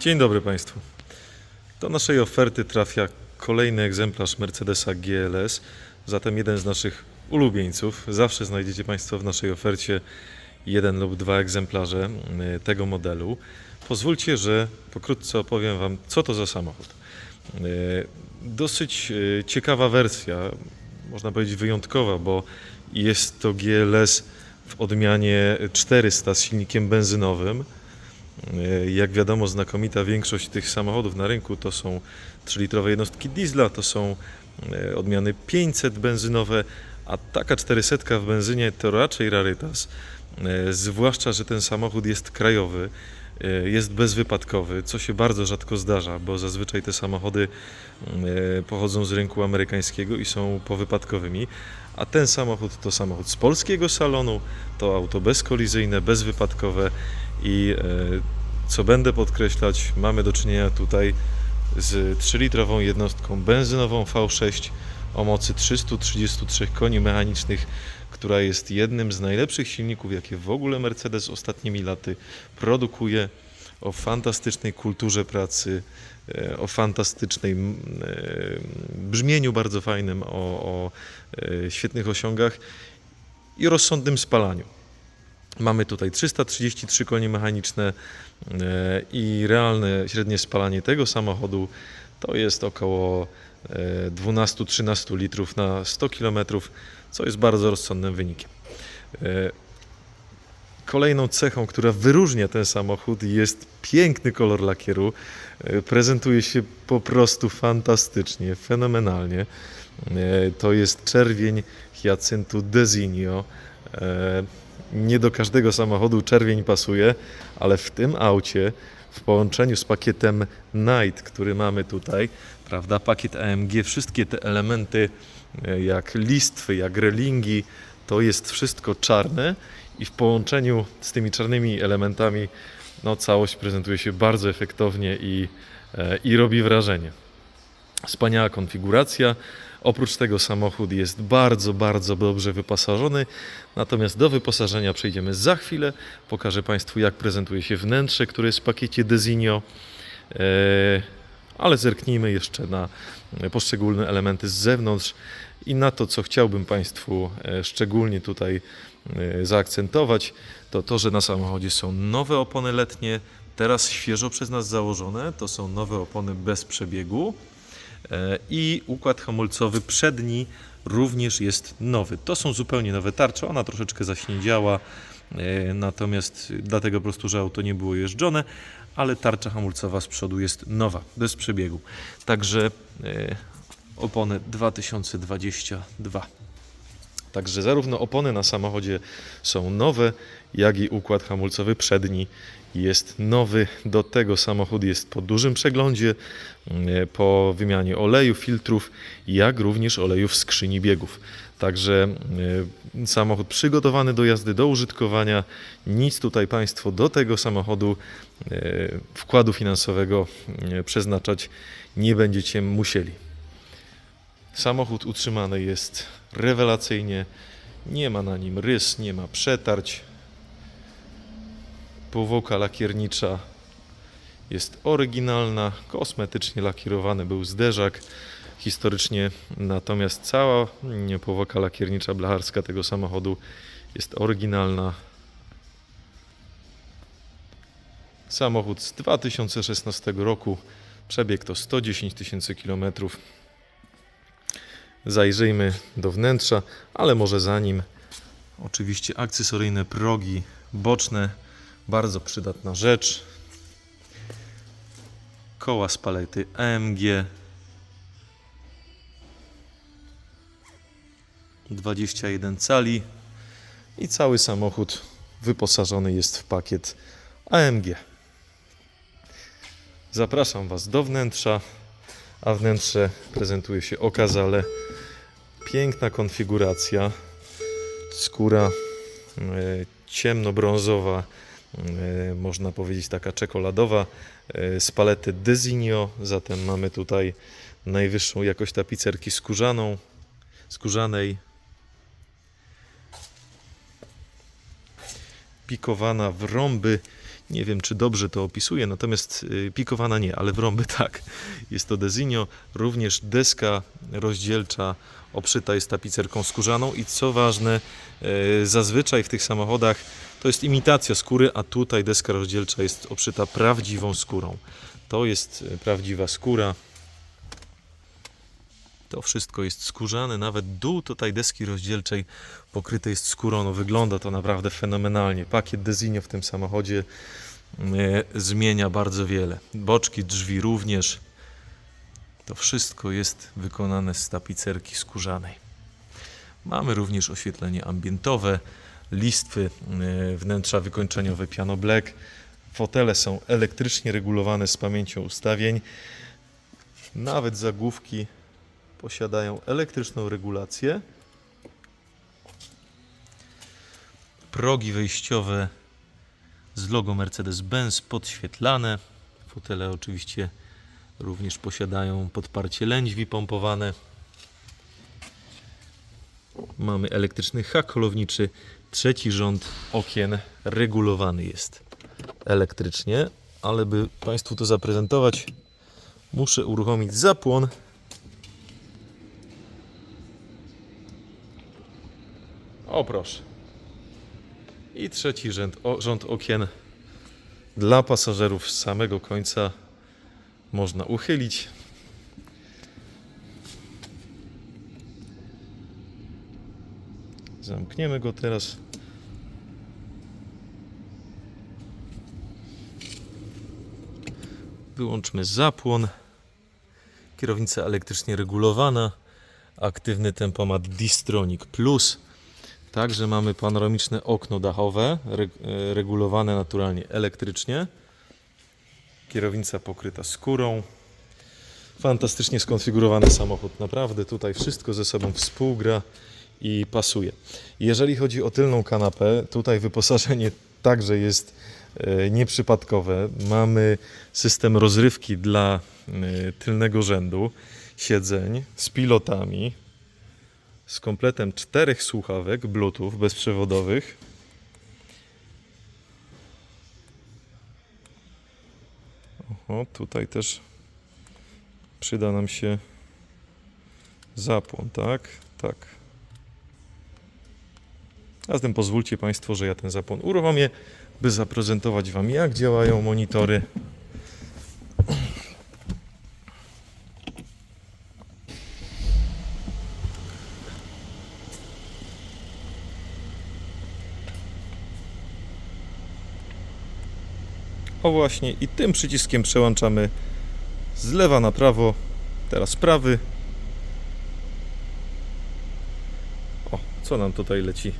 Dzień dobry Państwu. Do naszej oferty trafia kolejny egzemplarz Mercedesa GLS, zatem jeden z naszych ulubieńców. Zawsze znajdziecie Państwo w naszej ofercie jeden lub dwa egzemplarze e, tego modelu. Pozwólcie, że pokrótce opowiem Wam, co to za samochód. E, Dosyć e, ciekawa wersja, można powiedzieć wyjątkowa, bo jest to GLS w odmianie 400 z silnikiem benzynowym. E, Jak wiadomo, znakomita większość tych samochodów na rynku to są 3-litrowe jednostki diesla, to są e, odmiany 500 benzynowe, a taka 400 w benzynie to raczej rarytas. E, Zwłaszcza, że ten samochód jest krajowy, jest bezwypadkowy, co się bardzo rzadko zdarza, bo zazwyczaj te samochody pochodzą z rynku amerykańskiego i są powypadkowymi, a ten samochód to samochód z polskiego salonu, to auto bezkolizyjne, bezwypadkowe i e, co będę podkreślać, mamy do czynienia tutaj z 3-litrową jednostką benzynową V6 o mocy 333 koni mechanicznych, która jest jednym z najlepszych silników, jakie w ogóle Mercedes ostatnimi laty produkuje, o fantastycznej kulturze pracy, e, o fantastycznej e, brzmieniu bardzo fajnym, o, o świetnych osiągach i rozsądnym spalaniu. Mamy tutaj 333 konie mechaniczne e, i realne średnie spalanie tego samochodu to jest około e, 12-13 litrów na 100 km, co jest bardzo rozsądnym wynikiem. E, Kolejną cechą, która wyróżnia ten samochód jest piękny kolor lakieru. E, Prezentuje się po prostu fantastycznie, fenomenalnie. E, To jest czerwień hiacyntu Desinio. Nie do każdego samochodu czerwień pasuje, ale w tym aucie w połączeniu z pakietem Night, który mamy tutaj, prawda, pakiet AMG, wszystkie te elementy e, jak listwy, jak relingi, to jest wszystko czarne i w połączeniu z tymi czarnymi elementami no, całość prezentuje się bardzo efektownie i, e, i robi wrażenie. Wspaniała konfiguracja. Oprócz tego samochód jest bardzo, bardzo dobrze wyposażony. Natomiast do wyposażenia przejdziemy za chwilę. Pokażę Państwu, jak prezentuje się wnętrze, które jest w pakiecie Desinio. E, Ale zerknijmy jeszcze na poszczególne elementy z zewnątrz i na to, co chciałbym Państwu e, szczególnie tutaj e, zaakcentować, to to, że na samochodzie są nowe opony letnie, teraz świeżo przez nas założone. To są nowe opony bez przebiegu. E, i układ hamulcowy przedni również jest nowy. To są zupełnie nowe tarcze, ona troszeczkę zaśniedziała, e, natomiast dlatego po prostu, że auto nie było jeżdżone, ale tarcza hamulcowa z przodu jest nowa, bez przebiegu. Także e, opony 2022. Także zarówno opony na samochodzie są nowe, jak i układ hamulcowy przedni jest nowy. Do tego samochód jest po dużym przeglądzie, mm, po wymianie oleju, filtrów, jak również olejów skrzyni biegów. Także e, samochód przygotowany do jazdy, do użytkowania. Nic tutaj Państwo do tego samochodu e, wkładu finansowego e, przeznaczać nie będziecie musieli. Samochód utrzymany jest rewelacyjnie. Nie ma na nim rys, nie ma przetarć. Powłoka lakiernicza jest oryginalna, kosmetycznie lakierowany był zderzak. Historycznie natomiast cała powłoka lakiernicza blacharska tego samochodu jest oryginalna. Samochód z 2016 roku, przebieg to 110 tysięcy kilometrów. Zajrzyjmy do wnętrza, ale może zanim oczywiście akcesoryjne progi boczne, bardzo przydatna rzecz. Koła z palety AMG 21 cali i cały samochód wyposażony jest w pakiet AMG. Zapraszam Was do wnętrza, a wnętrze prezentuje się okazale. Piękna konfiguracja. Skóra e, ciemnobrązowa, e, można powiedzieć taka czekoladowa, e, z palety Desinio. Zatem mamy tutaj najwyższą jakość tapicerki skórzaną, skórzanej. Pikowana w rąby, Nie wiem, czy dobrze to opisuje, natomiast y, pikowana nie, ale w rąby tak. Jest to Desinio, również deska rozdzielcza obszyta jest tapicerką skórzaną i co ważne, y, zazwyczaj w tych samochodach to jest imitacja skóry, a tutaj deska rozdzielcza jest obszyta prawdziwą skórą. To jest y, prawdziwa skóra. To wszystko jest skórzane, nawet dół tutaj deski rozdzielczej pokryte jest skórą. No, wygląda to naprawdę fenomenalnie. Pakiet Desinio w tym samochodzie e, zmienia bardzo wiele. Boczki, drzwi również. To wszystko jest wykonane z tapicerki skórzanej. Mamy również oświetlenie ambientowe, listwy e, wnętrza wykończeniowe piano black. Fotele są elektrycznie regulowane z pamięcią ustawień. Nawet zagłówki posiadają elektryczną regulację. Progi wejściowe z logo Mercedes-Benz podświetlane. Fotele oczywiście również posiadają podparcie lędźwi pompowane. Mamy elektryczny hak holowniczy. Trzeci rząd okien regulowany jest elektrycznie, ale by Państwu to zaprezentować, muszę uruchomić zapłon. O proszę. I trzeci rząd, o, rząd okien dla pasażerów z samego końca można uchylić. Zamkniemy go teraz. Wyłączmy zapłon. Kierownica elektrycznie regulowana. Aktywny tempomat Distronic Plus. Także mamy panoramiczne okno dachowe, e, regulowane naturalnie elektrycznie. Kierownica pokryta skórą. Fantastycznie skonfigurowany samochód. Naprawdę tutaj wszystko ze sobą współgra i pasuje. Jeżeli chodzi o tylną kanapę, tutaj wyposażenie także jest e, nieprzypadkowe. Mamy system rozrywki dla e, tylnego rzędu siedzeń z pilotami, z kompletem czterech słuchawek Bluetooth bezprzewodowych. Oho, tutaj też przyda nam się zapłon, tak? Tak. A zatem pozwólcie Państwo, że ja ten zapłon uruchomię, by zaprezentować Wam, jak działają monitory. O właśnie, i tym przyciskiem przełączamy z lewa na prawo, teraz prawy. O, co nam tutaj leci?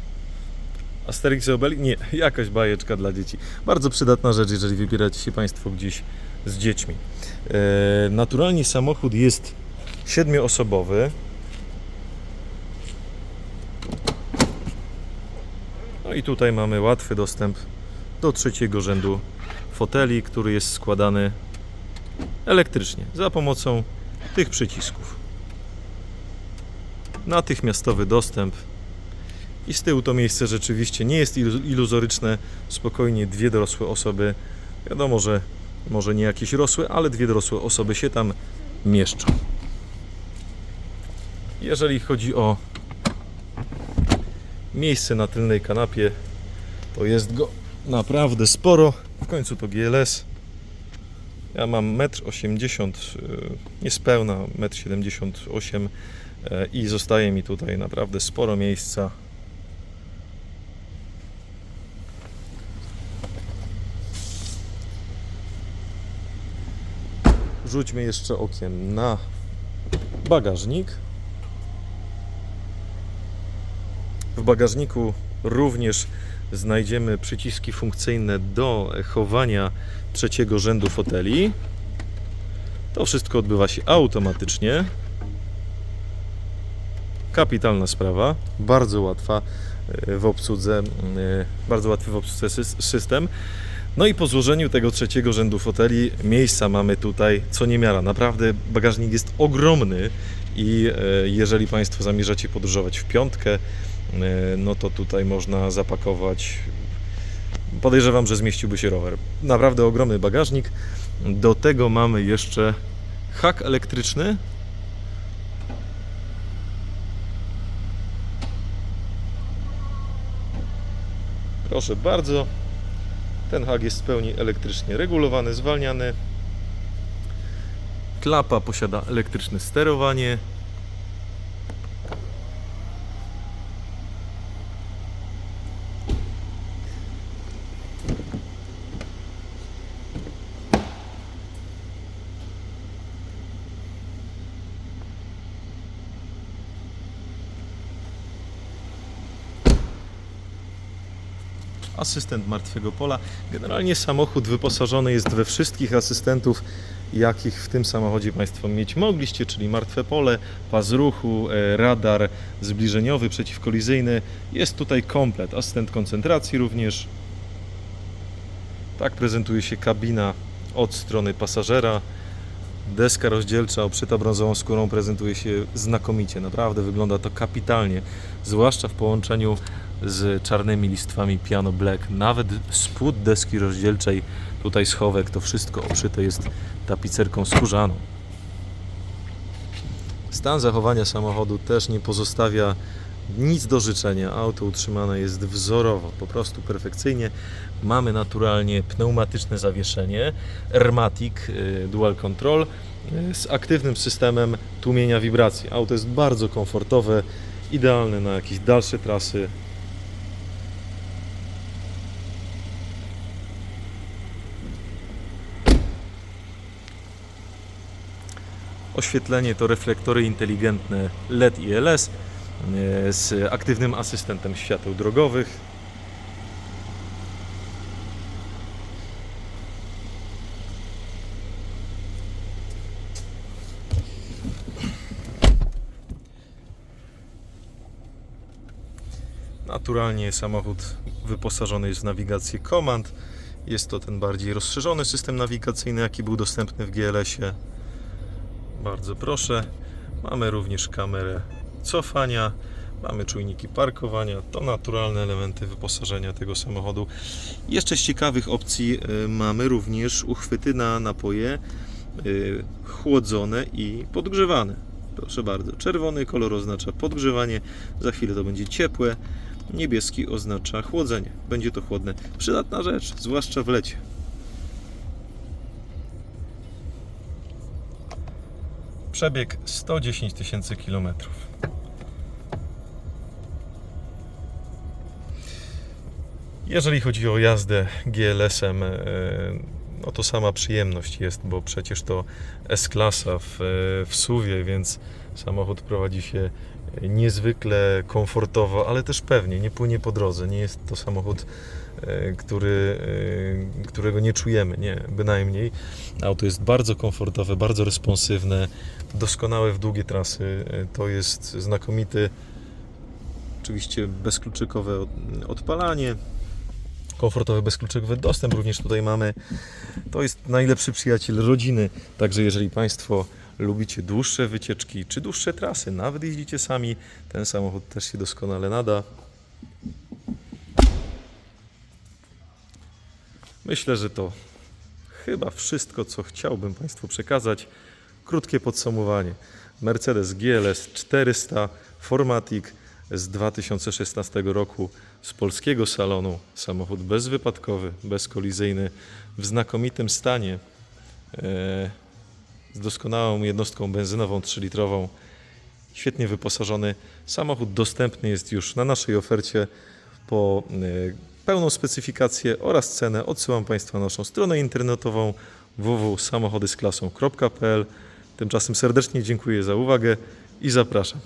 Asterix i Obelix? Nie, jakaś bajeczka dla dzieci. Bardzo przydatna rzecz, jeżeli wybieracie się Państwo gdzieś z dziećmi. E, naturalnie samochód jest siedmioosobowy. No i tutaj mamy łatwy dostęp do trzeciego rzędu foteli, który jest składany elektrycznie za pomocą tych przycisków. Natychmiastowy dostęp i z tyłu to miejsce rzeczywiście nie jest ilu- iluzoryczne. Spokojnie dwie dorosłe osoby, wiadomo, że może nie jakieś rosłe, ale dwie dorosłe osoby się tam mieszczą. Jeżeli chodzi o miejsce na tylnej kanapie, to jest go naprawdę sporo. W końcu to GLS. Ja mam 1,80 m, y, niespełna 1,78 m y, i zostaje mi tutaj naprawdę sporo miejsca. Rzućmy jeszcze okiem na bagażnik. W bagażniku również znajdziemy przyciski funkcyjne do chowania trzeciego rzędu foteli. To wszystko odbywa się automatycznie. Kapitalna sprawa, bardzo łatwa e, w obsłudze, e, bardzo łatwy w obsłudze sys- system. No i po złożeniu tego trzeciego rzędu foteli miejsca mamy tutaj co niemiara. Naprawdę bagażnik jest ogromny i e, jeżeli Państwo zamierzacie podróżować w piątkę, no to tutaj można zapakować podejrzewam, że zmieściłby się rower. Naprawdę ogromny bagażnik. Do tego mamy jeszcze hak elektryczny. Proszę bardzo. Ten hak jest w pełni elektrycznie regulowany, zwalniany. Klapa posiada elektryczne sterowanie. Asystent martwego pola. Generalnie samochód wyposażony jest we wszystkich asystentów, jakich w tym samochodzie Państwo mieć mogliście, czyli martwe pole, pas ruchu, e, radar zbliżeniowy, przeciwkolizyjny. Jest tutaj komplet, asystent koncentracji również. Tak prezentuje się kabina od strony pasażera. Deska rozdzielcza obszyta brązową skórą prezentuje się znakomicie. Naprawdę wygląda to kapitalnie, zwłaszcza w połączeniu z czarnymi listwami Piano Black. Nawet spód deski rozdzielczej, tutaj schowek, to wszystko obszyte jest tapicerką skórzaną. Stan zachowania samochodu też nie pozostawia nic do życzenia. Auto utrzymane jest wzorowo, po prostu perfekcyjnie. Mamy naturalnie pneumatyczne zawieszenie, Ermatic y, Dual Control y, z aktywnym systemem tłumienia wibracji. Auto jest bardzo komfortowe, idealne na jakieś dalsze trasy. Oświetlenie to reflektory inteligentne LED i LS e, z aktywnym asystentem świateł drogowych. Naturalnie samochód wyposażony jest w nawigację komand. Jest to ten bardziej rozszerzony system nawigacyjny, jaki był dostępny w GLS-ie. Bardzo proszę. Mamy również kamerę cofania, mamy czujniki parkowania. To naturalne elementy wyposażenia tego samochodu. Jeszcze z ciekawych opcji y, mamy również uchwyty na napoje y, chłodzone i podgrzewane. Proszę bardzo. Czerwony kolor oznacza podgrzewanie, za chwilę to będzie ciepłe. Niebieski oznacza chłodzenie. Będzie to chłodne. Przydatna rzecz, zwłaszcza w lecie. Przebieg 110 tysięcy kilometrów. Jeżeli chodzi o jazdę GLS-em, e, no to sama przyjemność jest, bo przecież to S-klasa w, w suwie, więc samochód prowadzi się niezwykle komfortowo, ale też pewnie, nie płynie po drodze. Nie jest to samochód, e, który, e, którego nie czujemy, nie, bynajmniej. Auto jest bardzo komfortowe, bardzo responsywne, doskonałe w długie trasy. E, To jest znakomity, oczywiście bezkluczykowe od- odpalanie, komfortowy, bezkluczykowy dostęp również tutaj mamy. To jest najlepszy przyjaciel rodziny, także jeżeli Państwo lubicie dłuższe wycieczki czy dłuższe trasy, nawet jeździcie sami, ten samochód też się doskonale nada. Myślę, że to chyba wszystko, co chciałbym Państwu przekazać. Krótkie podsumowanie. Mercedes GLS 400 Formatic z 2016 roku z polskiego salonu. Samochód bezwypadkowy, bezkolizyjny, w znakomitym stanie. E, z doskonałą jednostką benzynową 3-litrową. Świetnie wyposażony. Samochód dostępny jest już na naszej ofercie po e, pełną specyfikację oraz cenę. Odsyłam Państwa na naszą stronę internetową www.samochodysklasą.pl. Tymczasem serdecznie dziękuję za uwagę i zapraszam.